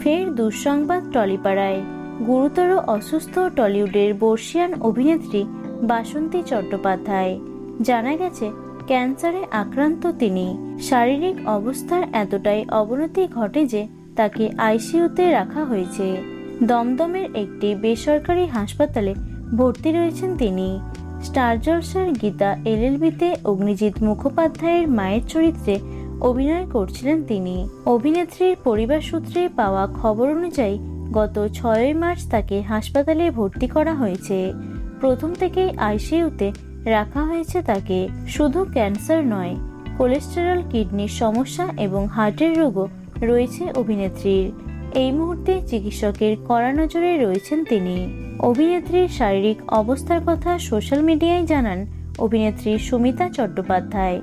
ফের দুঃসংবাদ টলিপাড়ায়। গুরুতর অসুস্থ টলিউডের বর্ষিয়ান অভিনেত্রী বাসন্তী চট্টোপাধ্যায়। জানা গেছে, ক্যান্সারে আক্রান্ত তিনি। শারীরিক অবস্থার এতটাই অবনতি ঘটে যে তাকে আইসিইউতে রাখা হয়েছে। দমদমের একটি বেসরকারি হাসপাতালে ভর্তি রয়েছেন তিনি। স্টার জলসার গীতা এলএলবিতে অগ্নিজিৎ মুখোপাধ্যায়ের মায়ের চরিত্রে অভিনয় করছিলেন তিনি। অভিনেত্রীর পরিবার সূত্রে পাওয়া খবর অনুযায়ী, গত ছয়ই মার্চ তাকে হাসপাতালে ভর্তি করা হয়েছে। প্রথম থেকেই আইসিইউতে রাখা হয়েছে তাকে। শুধু ক্যান্সার নয়, কোলেস্টেরল, কিডনির সমস্যা এবং হার্টের রোগও রয়েছে অভিনেত্রীর। এই মুহূর্তে চিকিৎসকের কড়া নজরে রয়েছেন তিনি। অভিনেত্রীর শারীরিক অবস্থার কথা সোশ্যাল মিডিয়ায় জানান অভিনেত্রী সুমিতা চট্টোপাধ্যায়।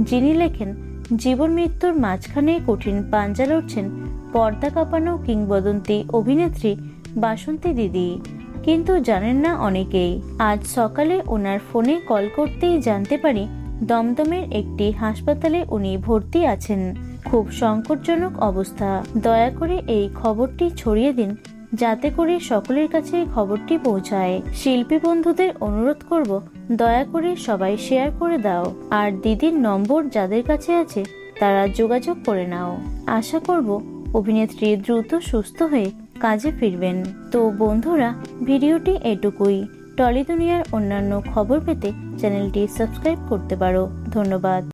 যিনি লেখেন জীবন মৃত্যুর মাঝখানে কঠিন পাঞ্জা লড়ছেন পর্দা কাঁপানো কিংবদন্তি অভিনেত্রী বাসন্তী দিদি। কিন্তু জানেন না অনেকেই, আজ সকালে ওনার ফোনে কল করতেই জানতে পারি দমদমের একটি হাসপাতালে উনি ভর্তি আছেন। খুব সংকটজনক অবস্থা। দয়া করে এই খবরটি ছড়িয়ে দিন যাতে করে সকলের কাছে খবরটি পৌঁছায়। শিল্পী বন্ধুদের অনুরোধ করব, দয়া করে সবাই শেয়ার করে দাও। আর দিদির নম্বর যাদের কাছে আছে, তারা যোগাযোগ করে নাও। আশা করব, অভিনেত্রী দ্রুত সুস্থ হয়ে কাজে ফিরবেন। তো বন্ধুরা, ভিডিওটি এটুকুই। টলি দুনিয়ার অন্যান্য খবর পেতে চ্যানেলটি সাবস্ক্রাইব করতে পারো। ধন্যবাদ।